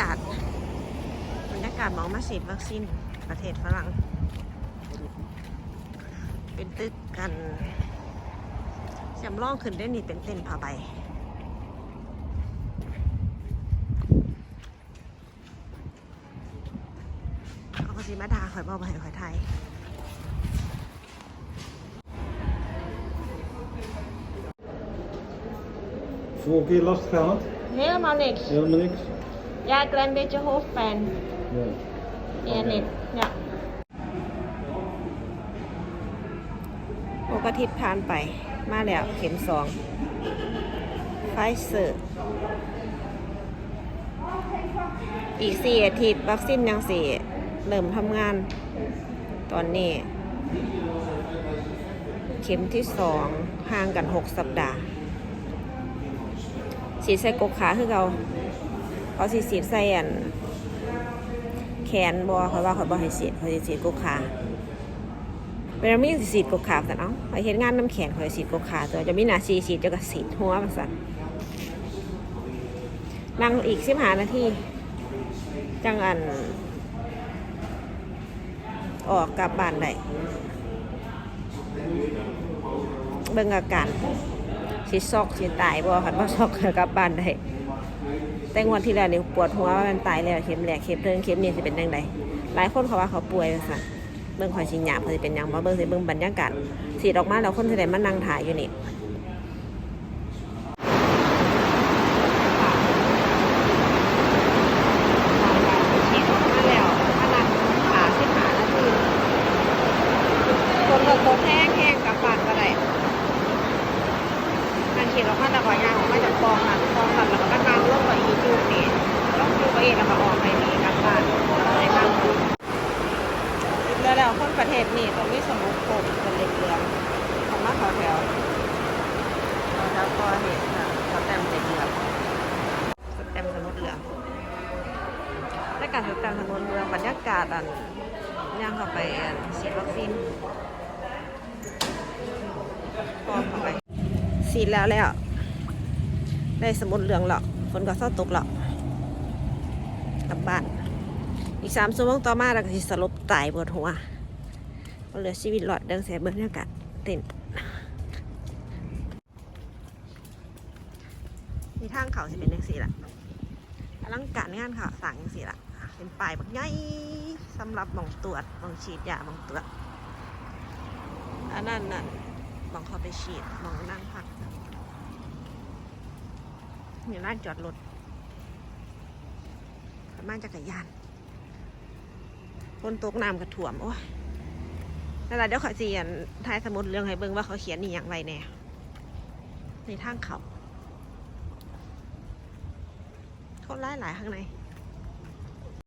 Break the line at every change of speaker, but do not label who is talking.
ากาศบรรยากาศหมองมาฉีดวัคซีนประเทศฝรั่ง เป็นตึกกันจำลองขึ้นได้นี่เป็นเต้นผ้าใบเขาก็สิมาดาข่อยบอกไปข่อยไทย
Vorige keer last gehad?
Helemaal niks.
Helemaal niks?
Ja, een klein beetje hoofdpijn.
Ja.
Ja, net. Ja. โอกอาทิตย์ผ่านไป มาแล้วเข็มสอง ไฟเซอร์ อีกสี่อาทิตย์วัคซีนยังสี่เริ่มทำงาน ตอนนี้ เข็มที่สองห่างกันหกสัปดาห์ฉีดใส่กกขาคือเขา เขาสีฉีดใส่อันแขนบอเขาว่าเขาบอให้ฉีดเขาจะฉีดกกขาเวลามีสิฉีดกกขาแต่เนาะไปเห็นงานน้ำแขนเขาจะฉีดกกขาตัวจะมีหนาชีฉีดจะกระฉีดหัวมันสั่นนั่งอีกสิบหานาทีจังอัน ออกกลับบ้านได้เบิ่งอาการสิซอกสิตายบ่คันบ่ซอกกลับบ้านได้ แต่งวดที่แล้วนี่ปวดหัวว่ามันตายแล้วเข็มแรกเข็มเทิงเข็มนี้สิเป็นยังไงหลายคนเขาว่าเขาป่วยว่าซั่นเบิ่งข่อยสิงหยาบเขาสิเป็นยังบ่เบิ่งสิเบิ่งบรรยากาศสีดออกมาแล้วคนสิได้มานั่งถ่ายอยู่นี่ฉีออกมาแล้วนั่งหาสิหานาทีคนรถตกแห้งแห้งกลับบ้านก็ได้ นั่งขี่รถมาแต่ก่อนยางออกมาจากกองนั่นกองนั่นแล้วก็นั่งลงไปอีจูบนี่ลงจูไปเองแล้วก็ออกไปนี่กลับบ้านอะไรบ้างแล้วแล้วคนประเทศนี่ตรงนี้สมุกโคมเป็นเล็กเหลืองของมาขอแถวขอแถวก็เห็นค่ะขอแต้มเล็กเหลืองสแตมสมุดเหลืองและการสแตมป์สมุดเหลืองบรรยากาศอันย่างเข้าไปฉีดวัคซีนพร้อมเข้าไป สีดแล้วแล้ว ได้สมุดเหลืองหรอกฝนก็เศร้าตกหรอกกลับบ้าน อีกสามชั่วโมงต่อมาเราก็สิสลบตายปวดหัวเหลือชีวิตหลอดเดินเสียเบรรยากาศเต้นมีทางเขาจะเป็นยังสีละอลังการงานข่าวสั่งยังสีละเป็นป้ายบักใหญ่สำหรับมองตรวจมองฉีดยามองตรวจอันนั้นนั่นมองเขาไปฉีดมองนั่งพัก มีร้านจอดรถประมาณจักรยานคนตกน้ำกระถ่วม โอ้ยนั่นแหละเดี๋ยวขอเสียนทายสมุดเรื่องให้เบิ้งว่าเขาเขียนนี่อย่างไรแน่ในทางเขาคนร้ายหลายข้างใน